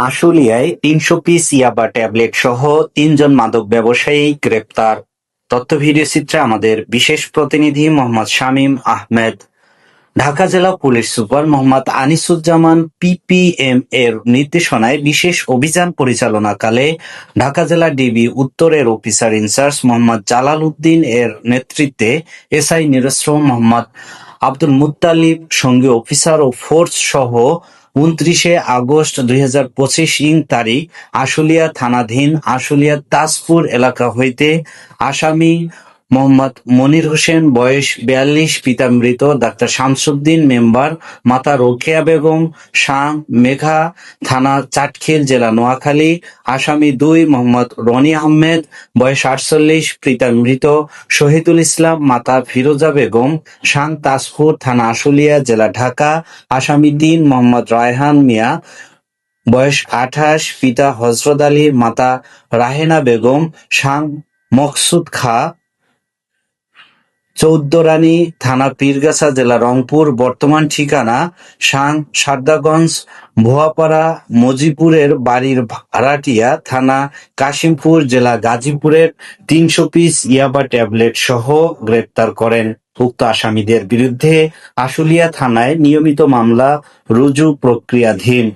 আশুলিয়ায় তিনশো পিস ইয়াবা ট্যাবলেট সহ তিনজন মাদক ব্যবসায়ী গ্রেপ্তার। তথ্য ভিডিও চিত্রে আমাদের বিশেষ প্রতিনিধি মোহাম্মদ শামীম আহমেদ। ঢাকা জেলা police super Mohammad Anisuzzaman PPM এর নির্দেশনায় বিশেষ অভিযান পরিচালনাকালে ঢাকা জেলা ডিবি উত্তরের officer in charge Mohammad Jalal Uddin এর নেতৃত্বে এসআই নিরস্ত্র মোহাম্মদ আব্দুল মুত্তালিব সঙ্গে অফিসার ও ফোর্স সহ উনত্রিশে আগস্ট দুই হাজার পঁচিশ ইং তারিখ আশুলিয়া থানাধীন আশুলিয়া তাজপুর এলাকা হইতে আসামি মোহাম্মদ মনির হোসেন, বয়স বিয়াল্লিশ, পিতা মৃত, ডাক্তার শামসুদ্দিন, মেম্বার, মাতা রোকেয়া বেগম, শাহ মেঘা, থানা চাটখিল, জেলা নোয়াখালী, আসামি দুই, মোহাম্মদ রনি আহমেদ, বয়স আটচল্লিশ, পিতা মৃত, শহীদুল ইসলাম, মাতা ফিরোজা বেগম শান তাজপুর, থানা আশুলিয়া, জেলা ঢাকা, আসামি তিন, মোহাম্মদ রায়হান মিয়া, বয়স আঠাশ, পিতা হজরত আলী, মাতা রাহেনা বেগম শান মকসুদ খা চৌদ্দরানী থানা পীরগাছা জেলা রংপুর, বর্তমান ঠিকানা শান সারদাগঞ্জ ভুয়াপাড়া, মজিপুরের বাড়ির ভাড়াটিয়া থানা কাশিমপুর জেলা গাজীপুরের তিনশো পিস ইয়াবা ট্যাবলেট সহ গ্রেপ্তার করেন। উক্ত আসামিদের বিরুদ্ধে আশুলিয়া থানায় নিয়মিত মামলা, রুজু প্রক্রিয়াধীন।